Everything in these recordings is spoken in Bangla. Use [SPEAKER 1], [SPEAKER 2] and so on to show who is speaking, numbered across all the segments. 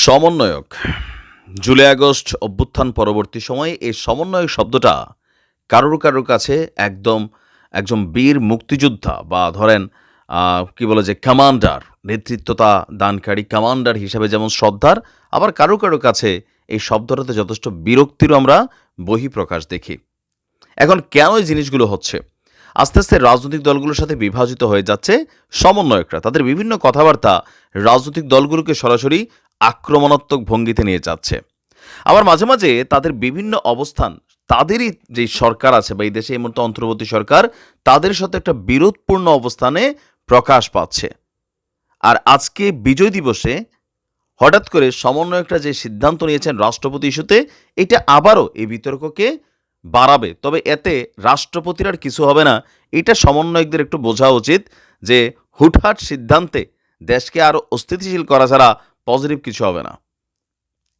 [SPEAKER 1] সমন্বয়ক। জুলাই আগস্ট অভ্যুত্থান পরবর্তী সময়ে এই সমন্বয়ক শব্দটা কারোর কারোর কাছে একদম, একজন বীর মুক্তিযোদ্ধা বা ধরেন কি বলে যে কমান্ডার নেতৃত্বতা দানকারী কমান্ডার হিসেবে যেমন শ্রদ্ধার, আবার কারও কারও কাছে এই শব্দটাতে যথেষ্ট বিরক্তিরও আমরা বহিঃপ্রকাশ দেখি। এখন কেন এই জিনিসগুলো হচ্ছে? আস্তে আস্তে রাজনৈতিক দলগুলোর সাথে বিভাজিত হয়ে যাচ্ছে সমন্বয়করা। তাদের বিভিন্ন কথাবার্তা রাজনৈতিক দলগুলোকে সরাসরি আক্রমণাত্মক ভঙ্গিতে নিয়ে যাচ্ছে। আবার মাঝে মাঝে তাদের বিভিন্ন অবস্থান, তাদেরই যে সরকার আছে বা এই দেশে এই অন্তর্বর্তী সরকার, তাদের সাথে একটা বিরোধপূর্ণ অবস্থানে প্রকাশ পাচ্ছে। আর আজকে বিজয় দিবসে হঠাৎ করে সমন্বয়করা যে সিদ্ধান্ত নিয়েছেন রাষ্ট্রপতি ইস্যুতে, এটা আবারও এই বিতর্ককে বাড়াবে। তবে এতে রাষ্ট্রপতির আর কিছু হবে না। এটা সমন্বয়কদের একটু বোঝা উচিত যে হুটহাট সিদ্ধান্তে দেশকে আরও অস্থিতিশীল করা ছাড়া পজিটিভ কিছু হবে না।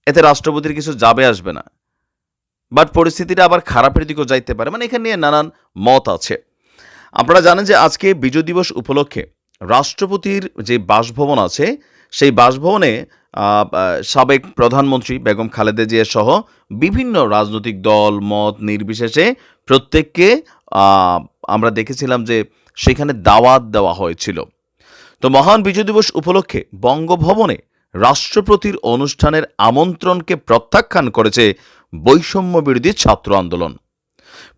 [SPEAKER 1] এতে রাষ্ট্রপতির কিছু যাবে আসবে না। বাট পরিস্থিতিটা আবার খারাপের দিকেও যাইতে পারে। মানে এখানে নিয়ে নানান মত আছে। আপনারা জানেন যে আজকে বিজয় দিবস উপলক্ষে রাষ্ট্রপতির যে বাসভবন আছে সেই বাসভবনে সাবেক প্রধানমন্ত্রী বেগম খালেদা জিয়া সহ বিভিন্ন রাজনৈতিক দল, মত নির্বিশেষে প্রত্যেককে আমরা দেখেছিলাম যে সেখানে দাওয়াত দেওয়া হয়েছিল। তো মহান বিজয় দিবস উপলক্ষে বঙ্গভবনে রাষ্ট্রপতির অনুষ্ঠানের আমন্ত্রণকে প্রত্যাখ্যান করেছে বৈষম্য বিরোধী ছাত্র আন্দোলন।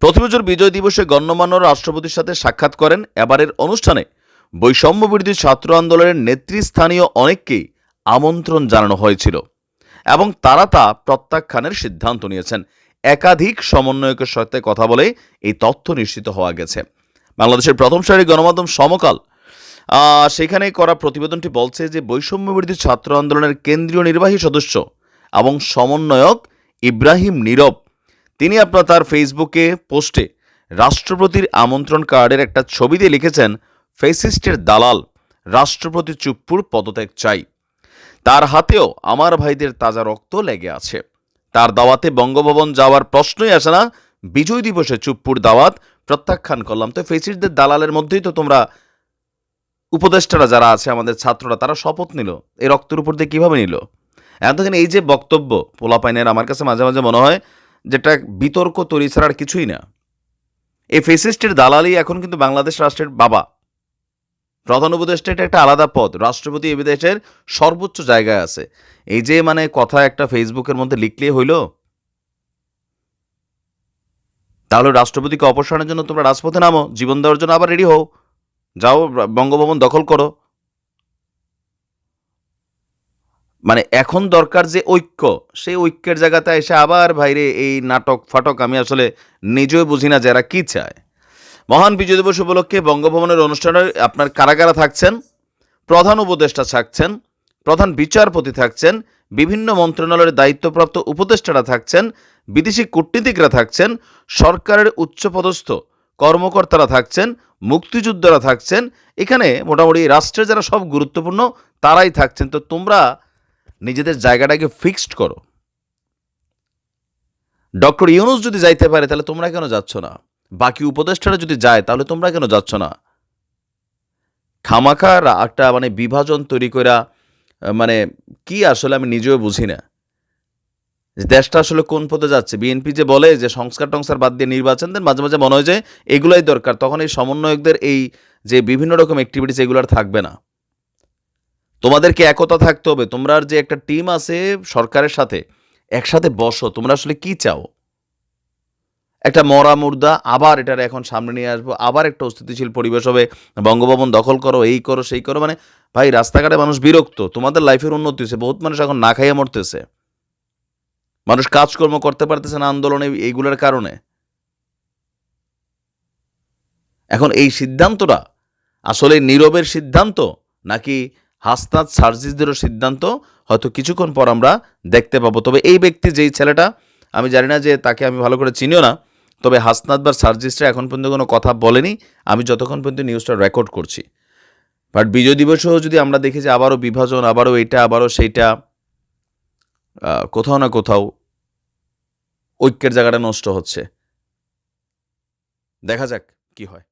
[SPEAKER 1] প্রতি বছর বিজয় দিবসে গণ্যমান্য রাষ্ট্রপতির সাথে সাক্ষাৎ করেন এবারের অনুষ্ঠানে বৈষম্য বিরোধী ছাত্র আন্দোলনের নেতৃস্থানীয় অনেককেই আমন্ত্রণ জানানো হয়েছিল এবং তারা তা প্রত্যাখ্যানের সিদ্ধান্ত নিয়েছেন। একাধিক সমন্বয়কের সাথে কথা বলে এই তথ্য নিশ্চিত হওয়া গেছে। বাংলাদেশের প্রথম সারির গণমাধ্যম সমকাল সেখানে করা প্রতিবেদনটি বলছে যে বৈষম্য বিরোধী ছাত্র আন্দোলনের কেন্দ্রীয় নির্বাহী সদস্য এবং সমন্বয়ক ইব্রাহিম নীরব, তিনি আপনার তার ফেসবুকে পোস্টে রাষ্ট্রপতির আমন্ত্রণ কার্ডের একটা ছবি দিয়ে লিখেছেন ফেসিস্টের দালাল রাষ্ট্রপতি চুপ্পুর পদত্যাগ চাই। তার হাতেও আমার ভাইদের তাজা রক্ত লেগে আছে। তার দাওয়াতে বঙ্গভবন যাওয়ার প্রশ্নই আসে না। বিজয় দিবসে চুপ্পুর দাওয়াত প্রত্যাখ্যান করলাম। তো ফেসিস্টদের দালালের মধ্যেই তো তোমরা উপদেষ্টারা যারা আছে, আমাদের ছাত্ররা, তারা শপথ নিল। এই রক্তের উপর দিয়ে কীভাবে নিল? এতদিন এই যে বক্তব্য, পোলাপাইনের আমার কাছে মাঝে মাঝে মনে হয় যেটা বিতর্ক তৈরি ছাড়া আর কিছুই না। এই ফেসিস্টের দালালি এখন কিন্তু বাংলাদেশ রাষ্ট্রের বাবা। প্রধান উপদেষ্টা এটা একটা আলাদা পদ। রাষ্ট্রপতি এ দেশের সর্বোচ্চ জায়গায় আছে। এই যে মানে কথা একটা ফেসবুকের মধ্যে লিখলেই হইল। তাহলে রাষ্ট্রপতিকে অপসারণের জন্য তোমরা রাজপথে নামো, জীবন দেওয়ার জন্য আবার রেডি হও। যাও, বঙ্গভবন দখল করো। মানে এখন দরকার যে ঐক্য, সেই ঐক্যের জায়গাতে এসে আবার ভাইরে এই নাটক ফাটক আমি আসলে নিজেও বুঝি না যারা কি চায়। মহান বিজয় দিবস উপলক্ষে বঙ্গভবনের অনুষ্ঠানে আপনার কারা কারা থাকছেন, প্রধান উপদেষ্টা থাকছেন, প্রধান বিচারপতি থাকছেন, বিভিন্ন মন্ত্রণালয়ের দায়িত্বপ্রাপ্ত উপদেষ্টারা থাকছেন, বিদেশি কূটনীতিকরা থাকছেন, সরকারের উচ্চপদস্থ কর্মকর্তারা থাকছেন, মুক্তিযোদ্ধারা থাকছেন, এখানে মোটামুটি রাষ্ট্রের যারা সব গুরুত্বপূর্ণ তারাই থাকছেন। তো তোমরা নিজেদের জায়গাটাকে ফিক্সড করো। ডক্টর ইউনুস যদি যাইতে পারে, তাহলে তোমরা কেন যাচ্ছ না? বাকি উপদেষ্টারা যদি যায়, তাহলে তোমরা কেন যাচ্ছ না? খামাখা একটা মানে বিভাজন তৈরি করা মানে কি আসলে আমি নিজেও বুঝি না। দেশটা আসলে কোন পথে যাচ্ছে? বিএনপি যে বলে যে সংস্কার টংস্কার বাদ দিয়ে নির্বাচন দেন, মাঝে মাঝে মনে হয় যে এগুলাই দরকার। তখন এই সমন্বয়কদের এই যে বিভিন্ন রকম অ্যাক্টিভিটিস এগুলো আর থাকবে না। তোমাদেরকে একতা থাকতে হবে। তোমরা যে একটা টিম আছে সরকারের সাথে, একসাথে বসো। তোমরা আসলে কি চাও? একটা মরা মুর্দা, আবার এটার এখন সামনে নিয়ে আসব, আবার একটা অস্থিতিশীল পরিবেশ হবে, বঙ্গভবন দখল করো, এই করো, সেই করো মানে ভাই রাস্তাঘাটে মানুষ বিরক্ত, তোমাদের লাইফের উন্নতি হয়েছে, বহুত মানুষ এখন না খাইয়ে মরতেছে। মানুষ কাজকর্ম করতে পারতেছে না আন্দোলনে এইগুলোর কারণে। এখন এই সিদ্ধান্তটা আসলে নীরবের সিদ্ধান্ত, নাকি হাসনাত সার্জিসদেরও সিদ্ধান্ত, হয়তো কিছুক্ষণ পর আমরা দেখতে পাবো। তবে এই ব্যক্তি, যেই ছেলেটা, আমি জানি না যে তাকে আমি ভালো করে চিনিও না তবে হাসনাত বা সার্জিস্টরা এখন পর্যন্ত কোনো কথা বলেনি। আমি যতক্ষণ পর্যন্ত নিউজটা রেকর্ড করছি। বাট বিজয় দিবসেও যদি আমরা দেখি যে আবারও বিভাজন, আবারও এটা, আবারও সেইটা কোথাও না কোথাও ঐক্যের জায়গাটা নষ্ট হচ্ছে। দেখা যাক কি হয়।